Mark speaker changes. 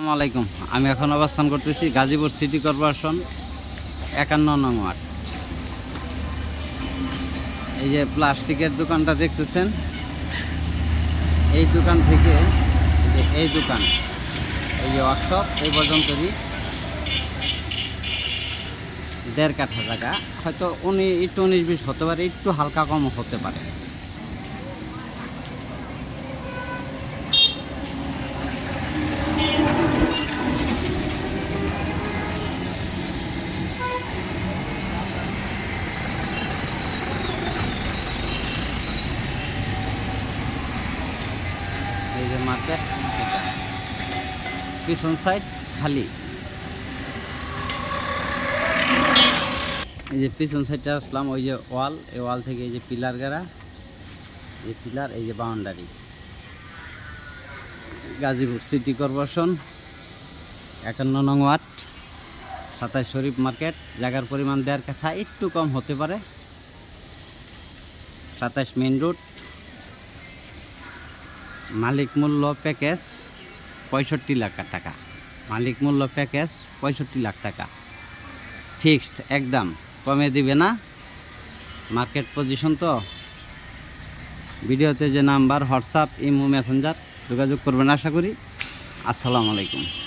Speaker 1: আসসালামু আলাইকুম। আমি এখন অবস্থান করতেছি গাজীপুর সিটি কর্পোরেশন একান্ন নং ওয়ার্ড। এই যে প্লাস্টিকের দোকানটা দেখতেছেন? এই দোকান থেকে এই যে এই দোকান, এই যে ওয়ার্কশপ, এই পর্যন্তই দেড় কাঠা জায়গা। হয়তো উনি উনিশ বিশ হতে পারে, একটু হালকা কম হতে পারে। এই যে মার্কেট এটা। পিছন সাইড খালি। এই যে পিছন সাইডটা আসলাম, ওই যে ওয়াল, এই ওয়াল থেকে এই যে পিলার গেরা এই পিলার, এই যে বাউন্ডারি গাজীপুর সিটি কর্পোরেশন একান্ন নং ওয়ার্ড সাতাশ শরীফ মার্কেট, জায়গার পরিমাণ দেড় কাঠা, একটু কম হতে পারে। সাতাশ মেন রোড মালিক মূল্য প্যাকেজ পঁয়ষট্টি লাখ টাকা। মালিক মূল্য প্যাকেজ পঁয়ষট্টি লাখ টাকা। ফিক্সড, একদম। কমে দিবে না। মার্কেট পজিশন তো। ভিডিওতে যে নাম্বার, হোয়াটসঅ্যাপ, ইমো, মেসেঞ্জার যোগাযোগ করবেন আশা করি। আসসালামু আলাইকুম।